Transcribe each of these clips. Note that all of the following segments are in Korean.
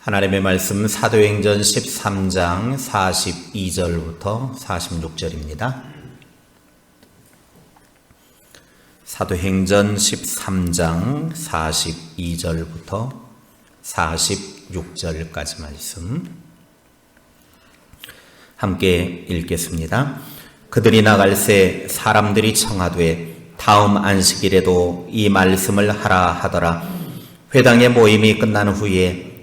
하나님의 말씀 사도행전 13장 42절부터 46절입니다. 사도행전 13장 42절부터 46절까지 말씀 함께 읽겠습니다. 그들이 나갈 새 사람들이 청하되 다음 안식일에도 이 말씀을 하라 하더라. 회당의 모임이 끝난 후에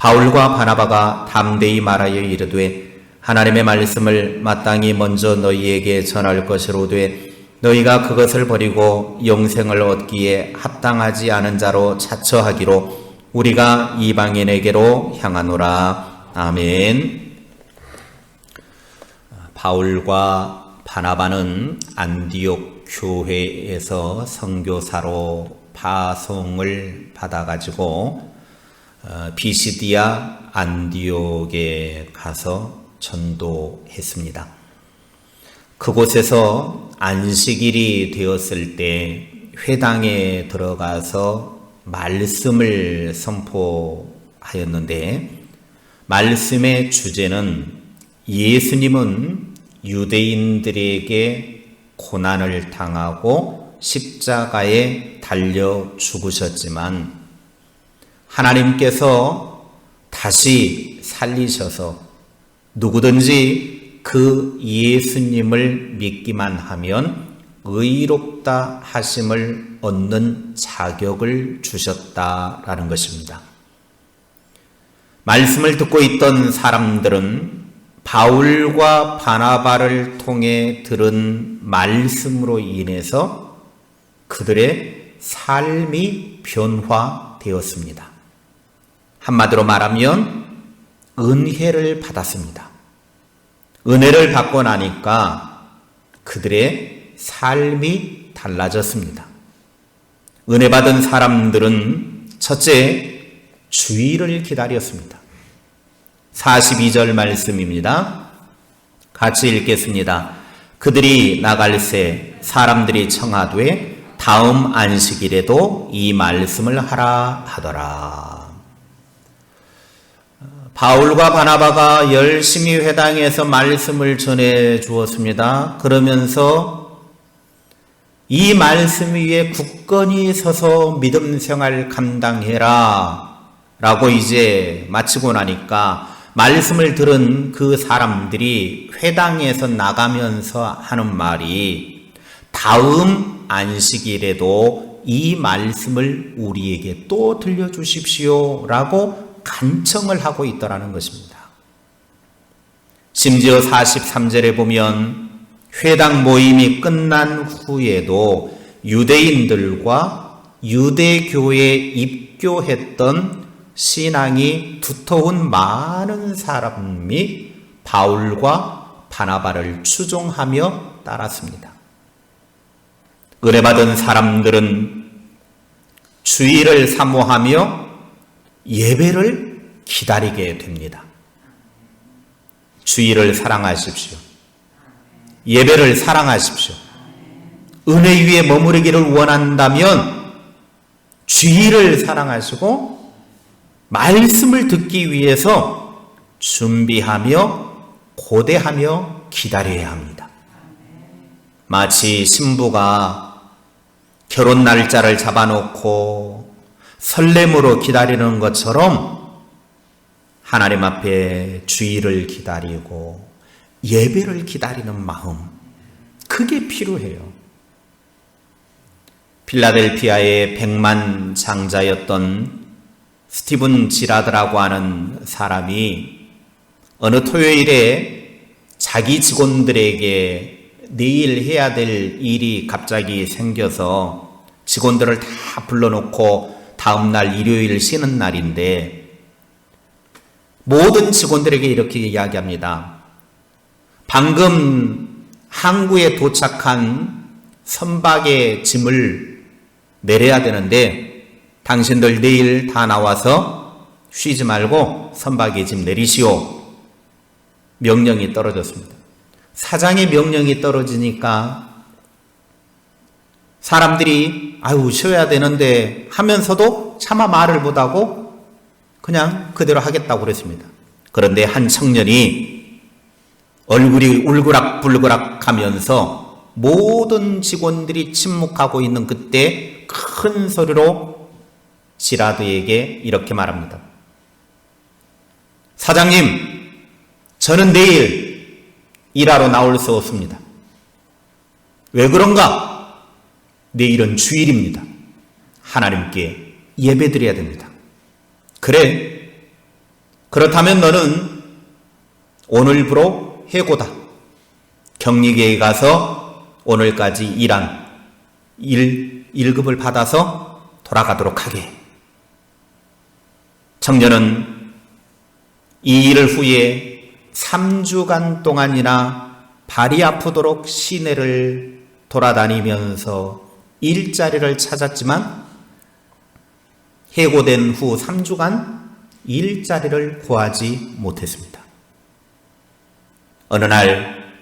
바울과 바나바가 담대히 말하여 이르되 하나님의 말씀을 마땅히 먼저 너희에게 전할 것이로되 너희가 그것을 버리고 영생을 얻기에 합당하지 않은 자로 자처하기로 우리가 이방인에게로 향하노라. 아멘. 바울과 바나바는 안디옥 교회에서 선교사로 파송을 받아가지고 어, 비시디아 안디옥에 가서 전도했습니다. 그곳에서 안식일이 되었을 때 회당에 들어가서 말씀을 선포하였는데 말씀의 주제는 예수님은 유대인들에게 고난을 당하고 십자가에 달려 죽으셨지만 하나님께서 다시 살리셔서 누구든지 그 예수님을 믿기만 하면 의롭다 하심을 얻는 자격을 주셨다라는 것입니다. 말씀을 듣고 있던 사람들은 바울과 바나바를 통해 들은 말씀으로 인해서 그들의 삶이 변화되었습니다. 한마디로 말하면 은혜를 받았습니다. 은혜를 받고 나니까 그들의 삶이 달라졌습니다. 은혜 받은 사람들은 첫째, 주의를 기다렸습니다. 42절 말씀입니다. 같이 읽겠습니다. 그들이 나갈새 사람들이 청하되 다음 안식일에도 이 말씀을 하라 하더라. 바울과 바나바가 열심히 회당에서 말씀을 전해 주었습니다. 그러면서 이 말씀 위에 굳건히 서서 믿음 생활 감당해라 라고 이제 마치고 나니까 말씀을 들은 그 사람들이 회당에서 나가면서 하는 말이 다음 안식일에도 이 말씀을 우리에게 또 들려주십시오 라고 간청을 하고 있더라는 것입니다. 심지어 43절에 보면 회당 모임이 끝난 후에도 유대인들과 유대교에 입교했던 신앙이 두터운 많은 사람이 바울과 바나바를 추종하며 따랐습니다. 은혜받은 사람들은 주의를 사모하며 예배를 기다리게 됩니다. 주의를 사랑하십시오. 예배를 사랑하십시오. 은혜 위에 머무르기를 원한다면 주의를 사랑하시고 말씀을 듣기 위해서 준비하며 고대하며 기다려야 합니다. 마치 신부가 결혼 날짜를 잡아놓고 설렘으로 기다리는 것처럼 하나님 앞에 주의를 기다리고 예배를 기다리는 마음, 그게 필요해요. 필라델피아의 백만 장자였던 스티븐 지라드라고 하는 사람이 어느 토요일에 자기 직원들에게 내일 해야 될 일이 갑자기 생겨서 직원들을 다 불러놓고 다음날 일요일 쉬는 날인데 모든 직원들에게 이렇게 이야기합니다. 방금 항구에 도착한 선박의 짐을 내려야 되는데 당신들 내일 다 나와서 쉬지 말고 선박의 짐 내리시오. 명령이 떨어졌습니다. 사장의 명령이 떨어지니까 사람들이 아유 쉬어야 되는데 하면서도 차마 말을 못하고 그냥 그대로 하겠다고 그랬습니다. 그런데 한 청년이 얼굴이 울그락불그락 하면서 모든 직원들이 침묵하고 있는 그때 큰 소리로 시라드에게 이렇게 말합니다. 사장님, 저는 내일 일하러 나올 수 없습니다. 왜 그런가? 내일은 주일입니다. 하나님께 예배 드려야 됩니다. 그래. 그렇다면 너는 오늘부로 해고다. 격리계에 가서 오늘까지 일한 일, 1급을 받아서 돌아가도록 하게. 청년은 이 일을 후에 3주간 동안이나 발이 아프도록 시내를 돌아다니면서 일자리를 찾았지만 해고된 후 3주간 일자리를 구하지 못했습니다. 어느 날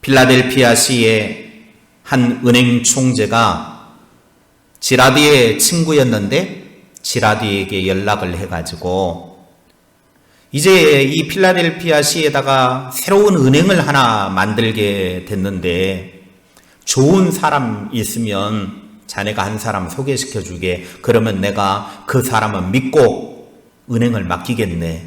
필라델피아 시의 한 은행 총재가 지라디의 친구였는데 지라디에게 연락을 해가지고 이제 이 필라델피아 시에다가 새로운 은행을 하나 만들게 됐는데 좋은 사람 있으면 자네가 한 사람 소개시켜 주게. 그러면 내가 그 사람은 믿고 은행을 맡기겠네.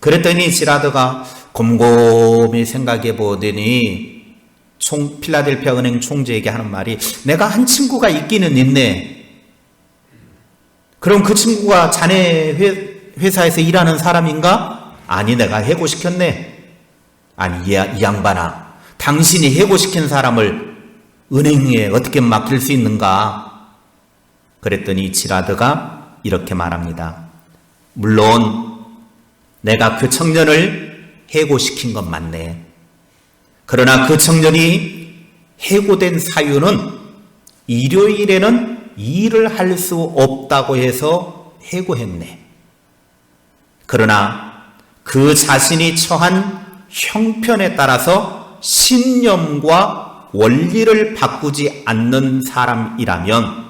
그랬더니 지라드가 곰곰이 생각해 보더니 총, 필라델피아 은행 총재에게 하는 말이 내가 한 친구가 있기는 있네. 그럼 그 친구가 자네 회, 회사에서 일하는 사람인가? 아니, 내가 해고시켰네. 아니, 이, 이 양반아. 당신이 해고시킨 사람을 은행에 어떻게 맡길 수 있는가? 그랬더니 지라드가 이렇게 말합니다. 물론 내가 그 청년을 해고시킨 건 맞네. 그러나 그 청년이 해고된 사유는 일요일에는 일을 할 수 없다고 해서 해고했네. 그러나 그 자신이 처한 형편에 따라서 신념과 원리를 바꾸지 않는 사람이라면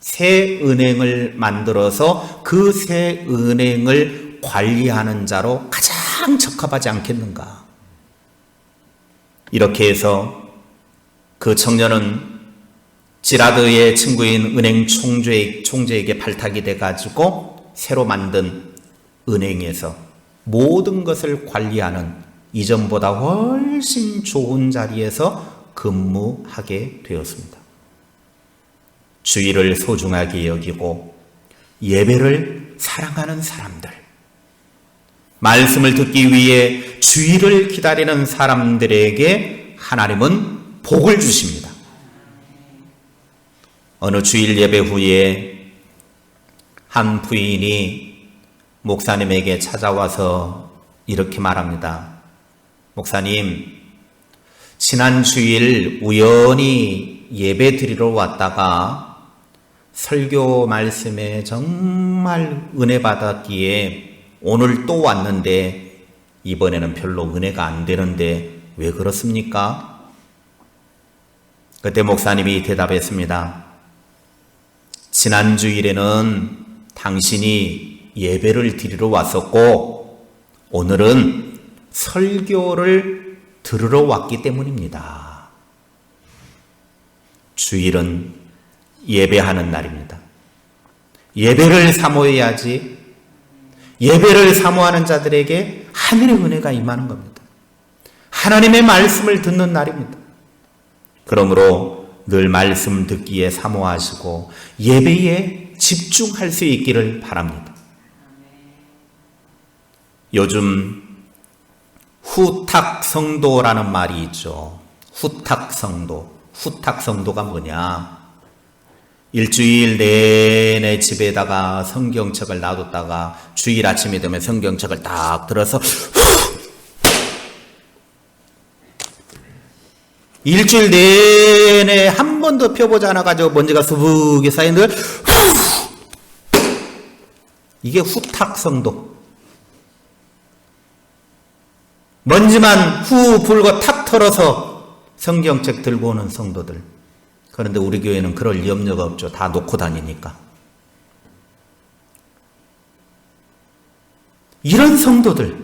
새 은행을 만들어서 그 새 은행을 관리하는 자로 가장 적합하지 않겠는가. 이렇게 해서 그 청년은 지라드의 친구인 은행 총재, 총재에게 발탁이 돼가지고 새로 만든 은행에서 모든 것을 관리하는 이전보다 훨씬 좋은 자리에서 근무하게 되었습니다. 주의를 소중하게 여기고 예배를 사랑하는 사람들, 말씀을 듣기 위해 주의를 기다리는 사람들에게 하나님은 복을 주십니다. 어느 주일 예배 후에 한 부인이 목사님에게 찾아와서 이렇게 말합니다. 목사님, 지난 주일 우연히 예배 드리러 왔다가 설교 말씀에 정말 은혜 받았기에 오늘 또 왔는데 이번에는 별로 은혜가 안 되는데 왜 그렇습니까? 그때 목사님이 대답했습니다. 지난 주일에는 당신이 예배를 드리러 왔었고 오늘은 설교를 들으러 왔기 때문입니다. 주일은 예배하는 날입니다. 예배를 사모해야지 예배를 사모하는 자들에게 하늘의 은혜가 임하는 겁니다. 하나님의 말씀을 듣는 날입니다. 그러므로 늘 말씀 듣기에 사모하시고 예배에 집중할 수 있기를 바랍니다. 요즘 후탁 성도라는 말이 있죠. 후탁 성도. 후탁 성도가 뭐냐? 일주일 내내 집에다가 성경책을 놔뒀다가 주일 아침이 되면 성경책을 딱 들어서 일주일 내내 한 번도 펴보지 않아가지고 먼지가 수북이 쌓인들 이게 후탁성도 먼지만 후 불고 탁 털어서 성경책 들고 오는 성도들. 그런데 우리 교회는 그럴 염려가 없죠. 다 놓고 다니니까. 이런 성도들.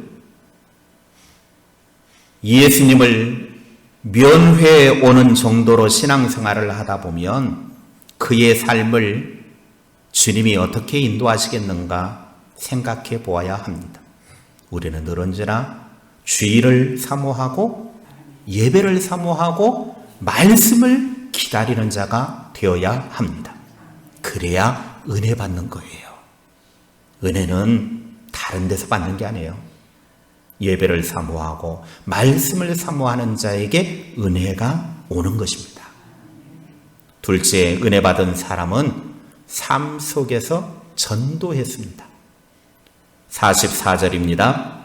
예수님을 면회해 오는 정도로 신앙생활을 하다 보면 그의 삶을 주님이 어떻게 인도하시겠는가 생각해 보아야 합니다. 우리는 늘 언제나 주의를 사모하고 예배를 사모하고 말씀을 기다리는 자가 되어야 합니다. 그래야 은혜 받는 거예요. 은혜는 다른 데서 받는 게 아니에요. 예배를 사모하고 말씀을 사모하는 자에게 은혜가 오는 것입니다. 둘째, 은혜 받은 사람은 삶 속에서 전도했습니다. 44절입니다.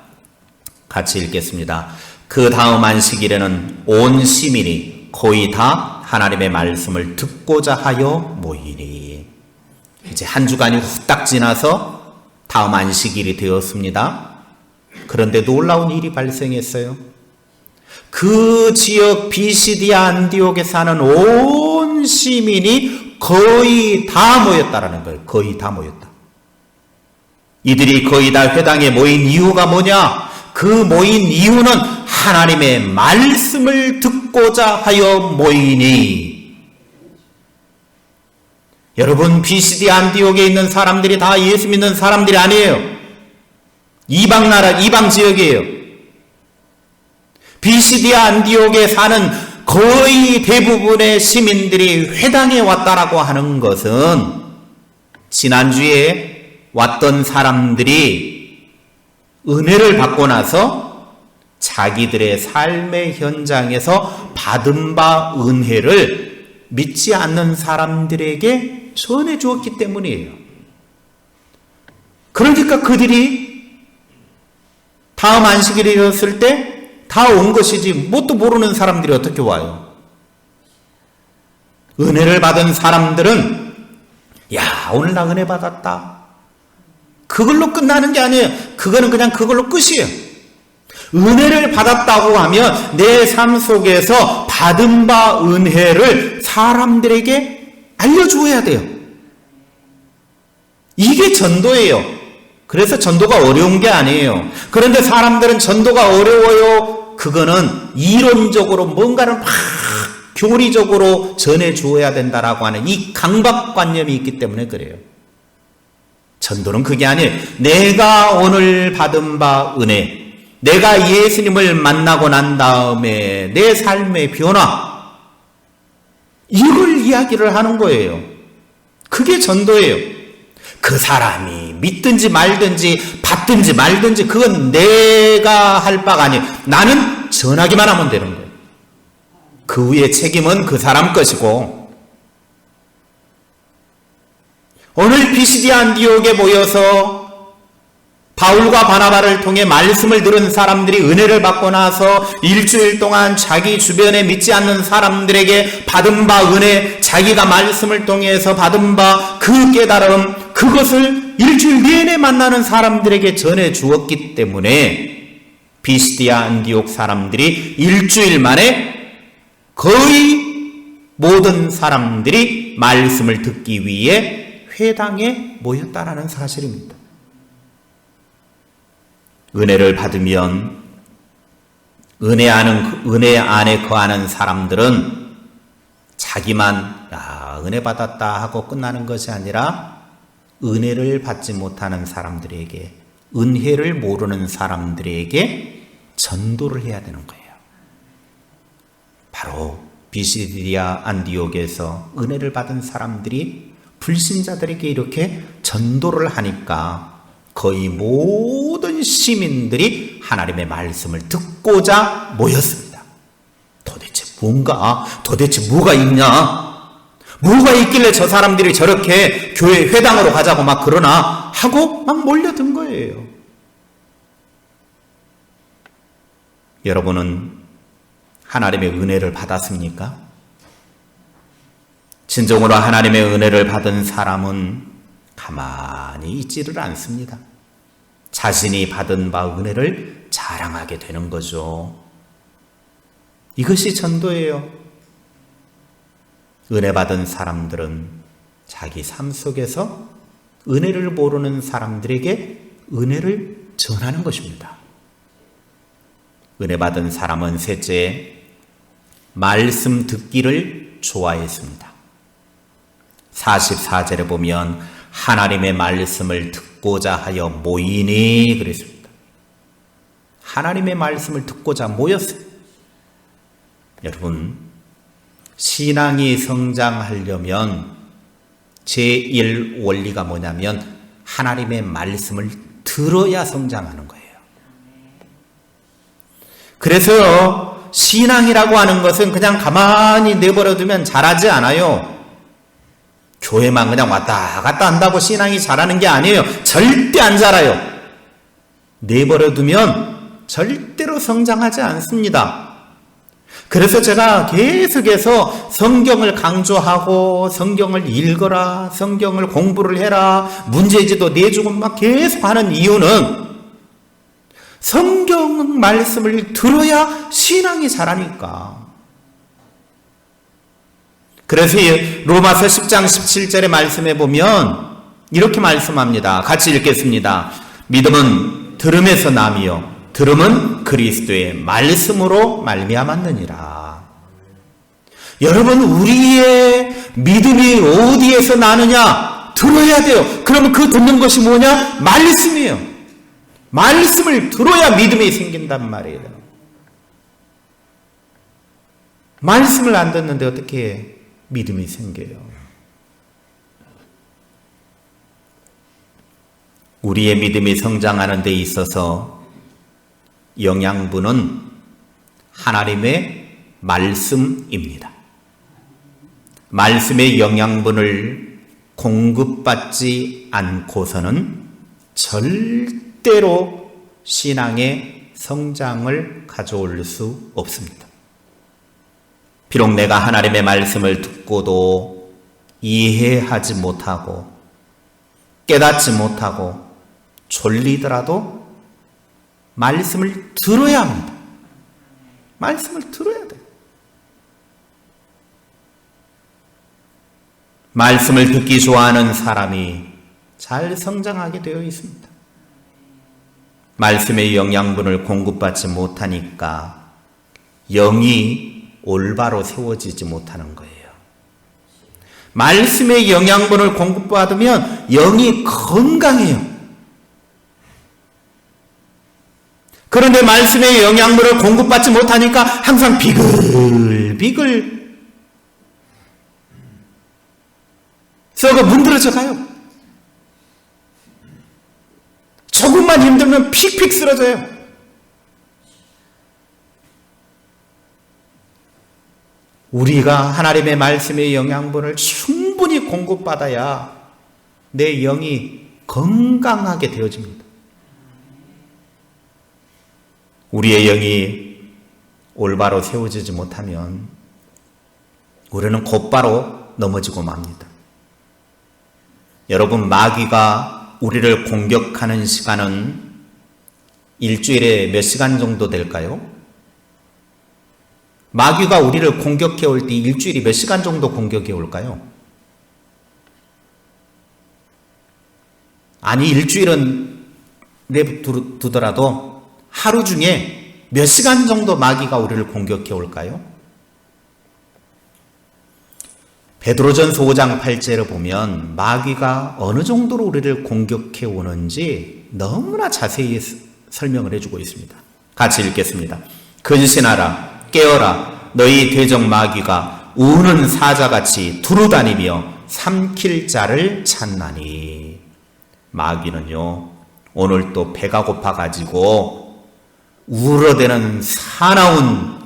같이 읽겠습니다. 그 다음 안식일에는 온 시민이 거의 다 하나님의 말씀을 듣고자 하여 모이니. 이제 한 주간이 후딱 지나서 다음 안식일이 되었습니다. 그런데 놀라운 일이 발생했어요. 그 지역 비시디아 안디옥에 사는 온 시민이 거의 다 모였다라는 거예요. 거의 다 모였다. 이들이 거의 다 회당에 모인 이유가 뭐냐? 그 모인 이유는 하나님의 말씀을 듣고자 하여 모이니. 여러분, 비시디 안디옥에 있는 사람들이 다 예수 믿는 사람들이 아니에요. 이방 나라, 이방 지역이에요. 비시디아 안디옥에 사는 거의 대부분의 시민들이 회당에 왔다라고 하는 것은 지난주에 왔던 사람들이 은혜를 받고 나서 자기들의 삶의 현장에서 받은 바 은혜를 믿지 않는 사람들에게 전해 주었기 때문이에요. 그러니까 그들이 다음 안식일이 되었을 때 다 온 것이지 뭣도 모르는 사람들이 어떻게 와요? 은혜를 받은 사람들은 야 오늘 나 은혜 받았다. 그걸로 끝나는 게 아니에요. 그거는 그냥 그걸로 끝이에요. 은혜를 받았다고 하면 내 삶 속에서 받은 바 은혜를 사람들에게 알려주어야 돼요. 이게 전도예요. 그래서 전도가 어려운 게 아니에요. 그런데 사람들은 전도가 어려워요. 그거는 이론적으로 뭔가를 막 교리적으로 전해 주어야 된다라고 하는 이 강박관념이 있기 때문에 그래요. 전도는 그게 아니에요. 내가 오늘 받은 바 은혜, 내가 예수님을 만나고 난 다음에 내 삶의 변화, 이걸 이야기를 하는 거예요. 그게 전도예요. 그 사람이 믿든지 말든지 받든지 말든지 그건 내가 할 바가 아니에요. 나는 전하기만 하면 되는 거예요. 그 위에 책임은 그 사람 것이고 오늘 비시디아 안디옥에 모여서 바울과 바나바를 통해 말씀을 들은 사람들이 은혜를 받고 나서 일주일 동안 자기 주변에 믿지 않는 사람들에게 받은 바 은혜, 자기가 말씀을 통해서 받은 바 그 깨달음, 그것을 일주일 내내 만나는 사람들에게 전해 주었기 때문에 비시디아 안디옥 사람들이 일주일 만에 거의 모든 사람들이 말씀을 듣기 위해 회당에 모였다라는 사실입니다. 은혜를 받으면 은혜 안은 은혜 안에 거하는 사람들은 자기만 야, 은혜 받았다 하고 끝나는 것이 아니라 은혜를 받지 못하는 사람들에게 은혜를 모르는 사람들에게 전도를 해야 되는 거예요. 바로 비시디아 안디옥에서 은혜를 받은 사람들이 불신자들에게 이렇게 전도를 하니까 거의 모든 시민들이 하나님의 말씀을 듣고자 모였습니다. 도대체 뭔가, 도대체 뭐가 있냐? 뭐가 있길래 저 사람들이 저렇게 교회 회당으로 가자고 막 그러나 하고 막 몰려든 거예요. 여러분은 하나님의 은혜를 받았습니까? 진정으로 하나님의 은혜를 받은 사람은 가만히 있지를 않습니다. 자신이 받은 바 은혜를 자랑하게 되는 거죠. 이것이 전도예요. 은혜 받은 사람들은 자기 삶 속에서 은혜를 모르는 사람들에게 은혜를 전하는 것입니다. 은혜 받은 사람은 셋째, 말씀 듣기를 좋아했습니다. 44절에 보면 하나님의 말씀을 듣고자 하여 모이니 그랬습니다. 하나님의 말씀을 듣고자 모였어요. 여러분, 신앙이 성장하려면 제1 원리가 뭐냐면 하나님의 말씀을 들어야 성장하는 거예요. 그래서 신앙이라고 하는 것은 그냥 가만히 내버려두면 잘하지 않아요. 교회만 그냥 왔다 갔다 한다고 신앙이 자라는 게 아니에요. 절대 안 자라요. 내버려 두면 절대로 성장하지 않습니다. 그래서 제가 계속해서 성경을 강조하고 성경을 읽어라, 성경을 공부를 해라, 문제지도 내주고 막 계속 하는 이유는 성경 말씀을 들어야 신앙이 자라니까. 그래서 로마서 10장 17절의 말씀에 보면 이렇게 말씀합니다. 같이 읽겠습니다. 믿음은 들음에서 남이요 들음은 그리스도의 말씀으로 말미암았느니라. 여러분 우리의 믿음이 어디에서 나느냐? 들어야 돼요. 그러면 그 듣는 것이 뭐냐? 말씀이에요. 말씀을 들어야 믿음이 생긴단 말이에요. 말씀을 안 듣는데 어떻게 믿음이 생겨요. 우리의 믿음이 성장하는 데 있어서 영양분은 하나님의 말씀입니다. 말씀의 영양분을 공급받지 않고서는 절대로 신앙의 성장을 가져올 수 없습니다. 비록 내가 하나님의 말씀을 듣고도 이해하지 못하고 깨닫지 못하고 졸리더라도 말씀을 들어야 합니다. 말씀을 들어야 돼. 말씀을 듣기 좋아하는 사람이 잘 성장하게 되어 있습니다. 말씀의 영양분을 공급받지 못하니까 영이 올바로 세워지지 못하는 거예요. 말씀의 영양분을 공급받으면 영이 건강해요. 그런데 말씀의 영양분을 공급받지 못하니까 항상 비글비글 썩어 문드러져 가요. 조금만 힘들면 픽픽 쓰러져요. 우리가 하나님의 말씀의 영양분을 충분히 공급받아야 내 영이 건강하게 되어집니다. 우리의 영이 올바로 세워지지 못하면 우리는 곧바로 넘어지고 맙니다. 여러분, 마귀가 우리를 공격하는 시간은 일주일에 몇 시간 정도 될까요? 마귀가 우리를 공격해 올 때 일주일이 몇 시간 정도 공격해 올까요? 아니, 일주일은 내두더라도 하루 중에 몇 시간 정도 마귀가 우리를 공격해 올까요? 베드로전서 5장 8절을 보면 마귀가 어느 정도로 우리를 공격해 오는지 너무나 자세히 설명을 해주고 있습니다. 같이 읽겠습니다. 근신하라, 깨어라, 너희 대적 마귀가 우는 사자같이 두루다니며 삼킬 자를 찾나니. 마귀는요, 오늘 또 배가 고파가지고 울어대는 사나운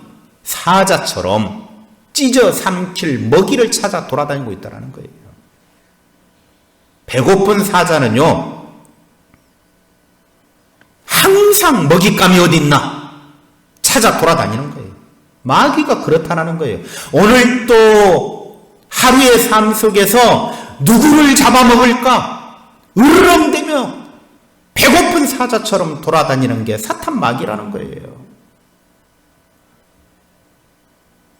사자처럼 찢어 삼킬 먹이를 찾아 돌아다니고 있다는 거예요. 배고픈 사자는요, 항상 먹잇감이 어디 있나 찾아 돌아다니는 거예요. 마귀가 그렇다는 거예요. 오늘 또 하루의 삶 속에서 누구를 잡아먹을까 으르렁대며 배고픈 사자처럼 돌아다니는 게 사탄 마귀라는 거예요.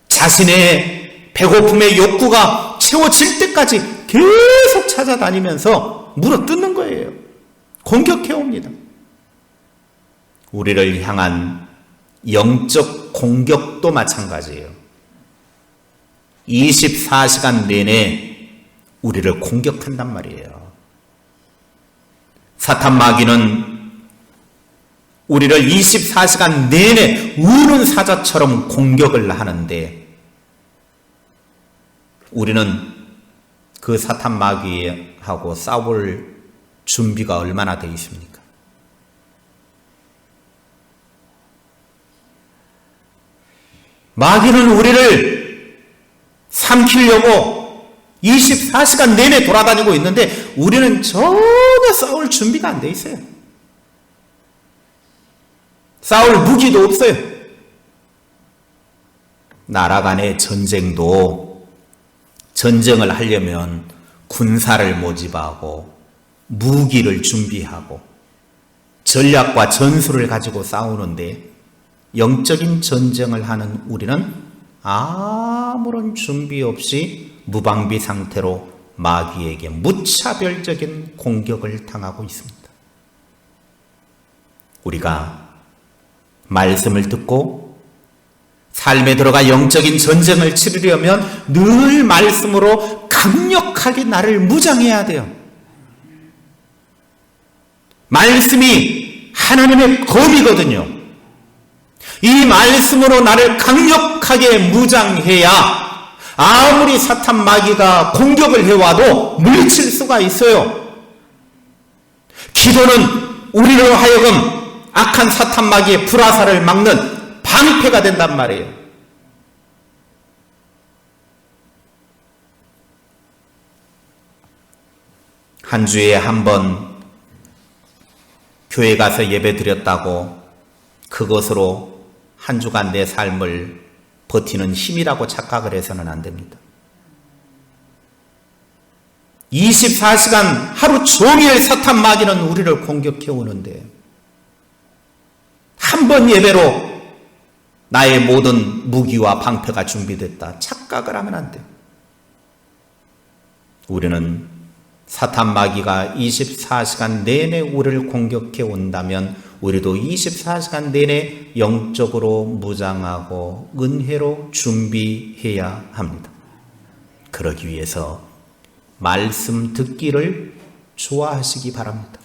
자신의 배고픔의 욕구가 채워질 때까지 계속 찾아다니면서 물어 뜯는 거예요. 공격해 옵니다. 우리를 향한 영적 공격 도 마찬가지예요. 24시간 내내 우리를 공격한단 말이에요. 사탄 마귀는 우리를 24시간 내내 우는 사자처럼 공격을 하는데 우리는 그 사탄 마귀하고 싸울 준비가 얼마나 되어 있습니까? 마귀는 우리를 삼키려고 24시간 내내 돌아다니고 있는데 우리는 전혀 싸울 준비가 안 돼 있어요. 싸울 무기도 없어요. 나라 간의 전쟁도 전쟁을 하려면 군사를 모집하고 무기를 준비하고 전략과 전술을 가지고 싸우는데 영적인 전쟁을 하는 우리는 아무런 준비 없이 무방비 상태로 마귀에게 무차별적인 공격을 당하고 있습니다. 우리가 말씀을 듣고 삶에 들어가 영적인 전쟁을 치르려면 늘 말씀으로 강력하게 나를 무장해야 돼요. 말씀이 하나님의 검이거든요. 이 말씀으로 나를 강력하게 무장해야 아무리 사탄 마귀가 공격을 해와도 물리칠 수가 있어요. 기도는 우리로 하여금 악한 사탄 마귀의 불화살을 막는 방패가 된단 말이에요. 한 주에 한 번 교회 가서 예배 드렸다고 그것으로 한 주간 내 삶을 버티는 힘이라고 착각을 해서는 안 됩니다. 24시간 하루 종일 사탄 마귀는 우리를 공격해 오는데 한 번 예배로 나의 모든 무기와 방패가 준비됐다. 착각을 하면 안 돼. 우리는 사탄 마귀가 24시간 내내 우리를 공격해 온다면 우리도 24시간 내내 영적으로 무장하고 은혜로 준비해야 합니다. 그러기 위해서 말씀 듣기를 좋아하시기 바랍니다.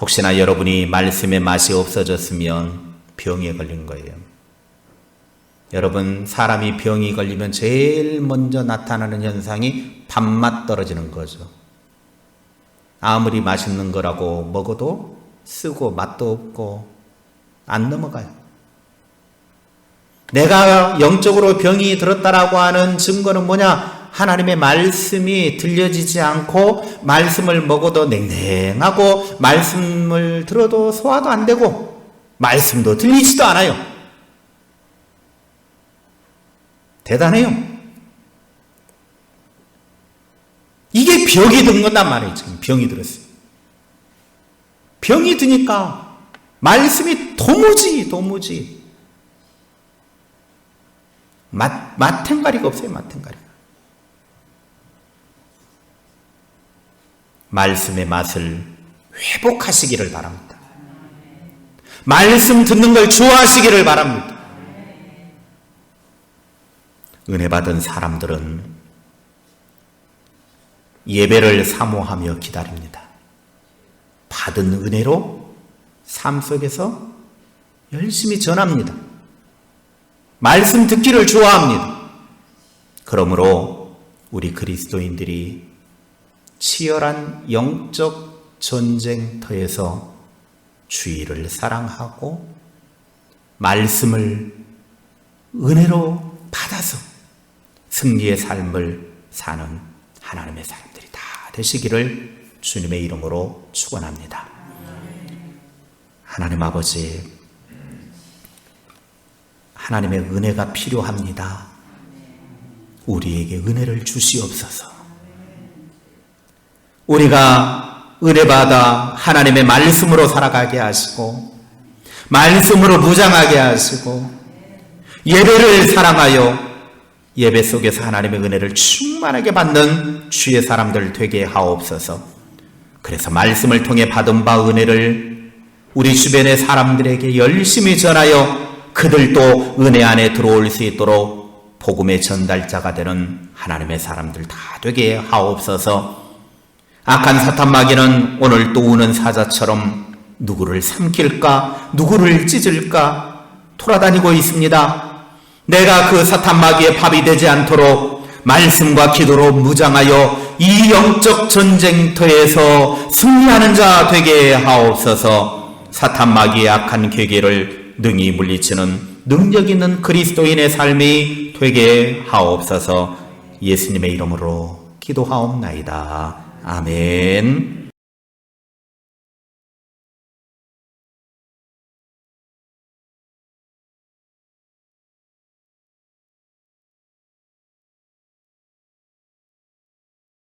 혹시나 여러분이 말씀의 맛이 없어졌으면 병에 걸린 거예요. 여러분, 사람이 병이 걸리면 제일 먼저 나타나는 현상이 밥맛 떨어지는 거죠. 아무리 맛있는 거라고 먹어도 쓰고 맛도 없고 안 넘어가요. 내가 영적으로 병이 들었다라고 하는 증거는 뭐냐? 하나님의 말씀이 들려지지 않고 말씀을 먹어도 냉랭하고 말씀을 들어도 소화도 안 되고 말씀도 들리지도 않아요. 대단해요. 이게 병이 든 건단 말이에요. 지금 병이 들었어요. 병이 드니까 말씀이 도무지 도무지 맛 맛탱가리가 없어요. 맛탱가리가. 말씀의 맛을 회복하시기를 바랍니다. 말씀 듣는 걸 좋아하시기를 바랍니다. 은혜 받은 사람들은 예배를 사모하며 기다립니다. 받은 은혜로 삶 속에서 열심히 전합니다. 말씀 듣기를 좋아합니다. 그러므로 우리 그리스도인들이 치열한 영적 은혜로 받아서 승리의 삶을 사는 하나님의 다 되시기를 주님의 이름으로 축원합니다. 하나님 아버지 하나님의 은혜가 필요합니다. 우리에게 은혜를 주시옵소서. 우리가 은혜 받아 하나님의 말씀으로 살아가게 하시고 말씀으로 무장하게 하시고 예배를 사랑하여 예배 속에서 하나님의 은혜를 충만하게 받는 주의 사람들 되게 하옵소서. 그래서 말씀을 통해 받은 바 은혜를 우리 주변의 사람들에게 열심히 전하여 그들도 은혜 안에 들어올 수 있도록 복음의 전달자가 되는 하나님의 사람들 다 되게 하옵소서. 악한 사탄 마귀는 오늘 또 우는 사자처럼 누구를 삼킬까, 누구를 찢을까 돌아다니고 있습니다. 내가 그 사탄 마귀의 밥이 되지 않도록 말씀과 기도로 무장하여 이 영적 전쟁터에서 승리하는 자 되게 하옵소서. 사탄 마귀의 악한 계계를 능히 물리치는 능력 있는 그리스도인의 삶이 되게 하옵소서. 예수님의 이름으로 기도하옵나이다. 아멘.